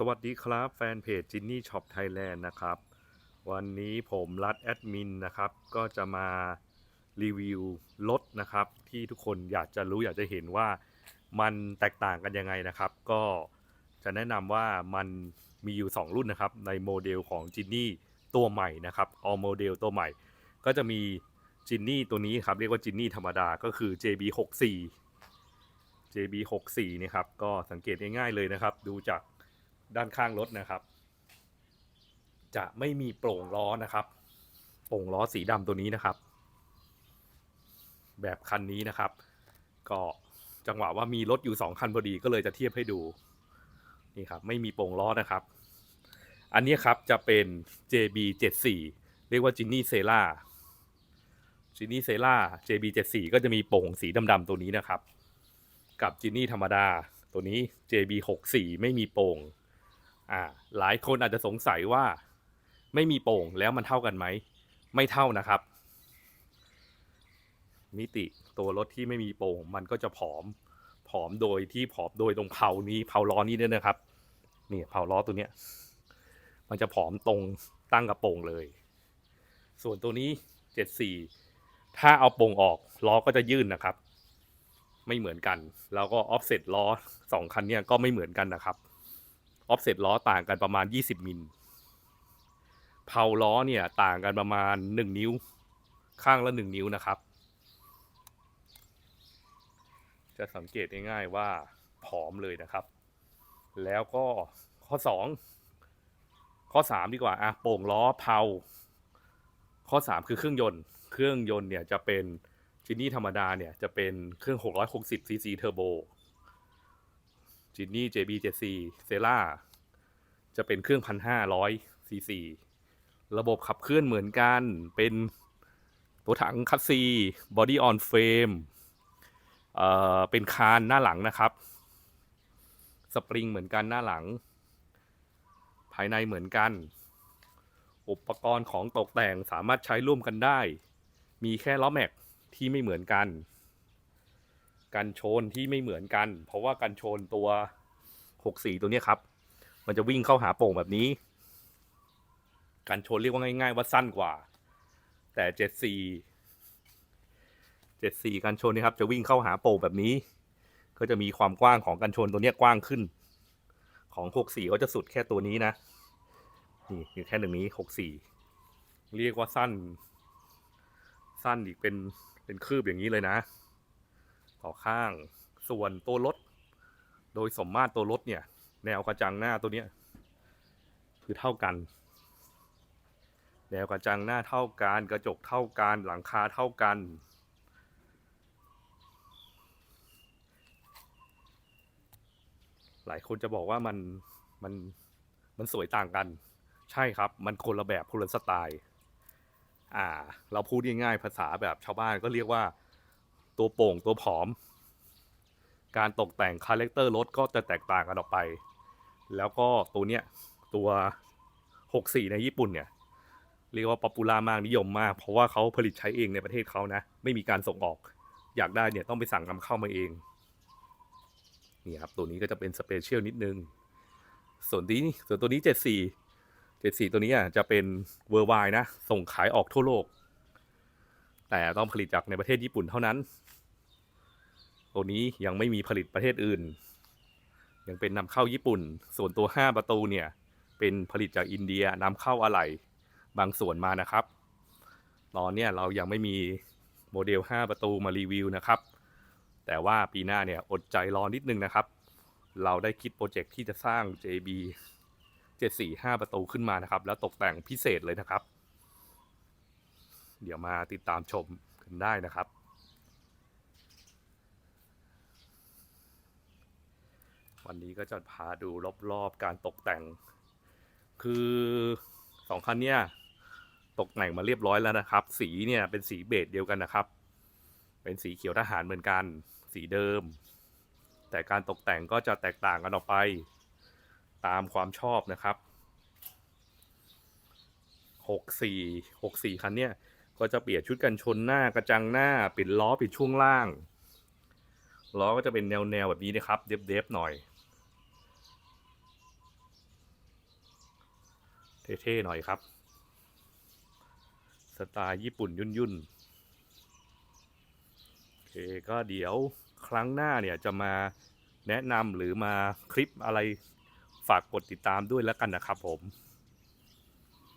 สวัสดีครับแฟนเพจจินนี่ช็อปไทยแลนด์นะครับ วันนี้ผมรัดแอดมินนะครับ ก็จะมารีวิวรถนะครับ ที่ทุกคนอยากจะรู้อยากจะเห็นว่ามันแตกต่างกันยังไงนะครับ ก็จะแนะนำว่ามันมีอยู่ 2 รุ่นนะครับ ในโมเดลของจินนี่ตัวใหม่นะครับ all โมเดลตัวใหม่ ก็จะมีจินนี่ตัวนี้ครับ เรียกว่าจินนี่ธรรมดาก็คือ JB 64 JB 64นี่ครับก็สังเกตง่ายๆเลยนะครับ ดูจาก ด้านข้างรถนะครับ จะไม่มีโปร่งล้อนะครับ โปร่งล้อสีดำตัวนี้นะครับ แบบคันนี้นะครับ ก็จังหวะว่ามีรถอยู่2คันพอดีก็เลยจะเทียบให้ดูนี่ครับไม่มีโปร่งล้อนะครับ อันนี้ครับจะเป็น JB 74เรียกว่าจินนี่เซล่าจินนี่เซล่า JB 74ก็จะมีโป่งสีดำๆตัวนี้นะครับ กับจินนี่ธรรมดาตัวนี้ JB 64ไม่มีโป่ง อ่า หลายคนอาจจะสงสัยว่า ไม่มีโป่งแล้วมันเท่ากันไหม ไม่เท่านะครับ มิติตัวรถที่ไม่มีโป่ง มันก็จะผอม ผอมโดยที่ผอมโดยตรงเพานี้เพาล้อนี้ด้วยนะครับ นี่เพาล้อตัวเนี้ย มันจะผอมตรงตั้งกับโป่งเลย ส่วนตัวนี้74ถ้าเอาโป่งออกล้อก็จะยื่นนะครับ ไม่เหมือนกัน แล้วก็ออฟเซ็ตล้อสองคันเนี่ยก็ไม่เหมือนกันนะครับ ออฟเซ็ตล้อต่างกันประมาณ 20 มิลเพาล้อเนี่ยต่างกันประมาณ 1 นิ้ว ข้างละ 1 นิ้วนะครับ จะสังเกตง่ายๆว่าผอมเลยนะครับ แล้วก็ข้อ 2 ข้อ 3 ดีกว่าอะโป่งล้อเพาข้อ 3 คือเครื่องยนต์ เครื่องยนต์เนี่ยจะเป็นจินนี่ธรรมดาเนี่ยจะเป็นเครื่อง 660 cc เทอร์โบ จินนี่ JB74 เซล่าจะเป็นเครื่อง 1,500 cc ระบบขับเคลื่อนเหมือนกัน เป็นตัวถังคัสซีบอดี้ออนเฟรมเอ่อเป็นคานหน้าหลังนะครับ สปริงเหมือนกันหน้าหลัง ภายในเหมือนกัน อุปกรณ์ของตกแต่งสามารถใช้ร่วมกันได้ มีแค่ล้อแม็กที่ไม่เหมือนกัน กันชนที่ไม่เหมือนกัน เพราะว่ากันชนตัว 64ตัวเนี้ยครับ มันจะวิ่งเข้าหาโป่งแบบนี้กันชนเรียกว่าง่าย ๆ ว่าสั้นกว่า แต่74 74กันชนนี่ครับ จะวิ่งเข้าหาโป่งแบบนี้ ก็จะมีความกว้างของกันชนตัวเนี้ยกว้างขึ้น ของ64ก็จะสุดแค่ตัวนี้นะ นี่อยู่แค่หนึ่งนี้64เรียกว่าสั้น สั้นอีกเป็นเป็นคืบอย่างนี้เลยนะ ต่อข้างส่วนตัวรถ โดยสมมาตรตัวรถเนี่ย แนวกระจังหน้าตัวเนี้ยคือเท่ากัน แนวกระจังหน้าเท่ากันกระจกเท่ากันหลังคาเท่ากัน หลายคนจะบอกว่ามันมันมันสวยต่างกัน ใช่ครับ มันคนละแบบคนละสไตล์อ่า เราพูดง่ายๆภาษาแบบชาวบ้านก็เรียกว่า ตัวโป่งตัวผอม การตกแต่งคาแรคเตอร์รถก็จะแตกต่างกันออกไป แล้วก็ตัวเนี้ยตัว 64 ในญี่ปุ่นเนี่ย เรียกว่าป๊อปปูล่ามากนิยมมาก เพราะว่าเขาผลิตใช้เองในประเทศเขานะ ไม่มีการส่งออก อยากได้เนี่ยต้องไปสั่งนำเข้ามาเอง นี่ครับ ตัวนี้ก็จะเป็นสเปเชียลนิดนึง ส่วนนี้ส่วนตัวนี้ 74 74 ตัวนี้อะจะเป็นเวอร์ไวนะ ส่งขายออกทั่วโลก แต่ต้องผลิตจากในประเทศญี่ปุ่นเท่านั้น ตัวนี้ยังไม่มีผลิตประเทศอื่น ยังเป็นนำเข้าญี่ปุ่น ส่วนตัว 5 ประตูเนี่ย เป็นผลิตจากอินเดียนำเข้าอะไหล่บางส่วนมานะครับ ตอนนี้เรายังไม่มีโมเดล 5 ประตูมารีวิวนะครับ แต่ว่าปีหน้าเนี่ยอดใจรอนิดนึงนะครับ เราได้คิดโปรเจกต์ที่จะสร้าง JB 745 ประตูขึ้นมานะครับ แล้วตกแต่งพิเศษเลยนะครับ เดี๋ยวมาติดตามชมกันได้นะครับ วันนี้ก็จะพาดูรอบๆการตกแต่ง คือสองคันเนี่ยตกแต่งมาเรียบร้อยแล้วนะครับ สีเนี่ยเป็นสีเบจเดียวกันนะครับ เป็นสีเขียวทหารเหมือนกัน สีเดิม แต่การตกแต่งก็จะแตกต่างกันออกไป ตามความชอบนะครับ64 64คันเนี่ยก็จะเปลี่ยนชุดกันชนหน้ากระจังหน้าปิดล้อปิดช่วงล่างล้อก็จะเป็นแนวแนวแบบนี้นะครับ เดฟๆหน่อย เท่ๆหน่อยครับ สไตล์ญี่ปุ่นยุ่นๆโอเคก็เดี๋ยวครั้งหน้าเนี่ยจะมาแนะนำหรือมาคลิปอะไรฝากกดติดตามด้วยแล้วกันนะครับผม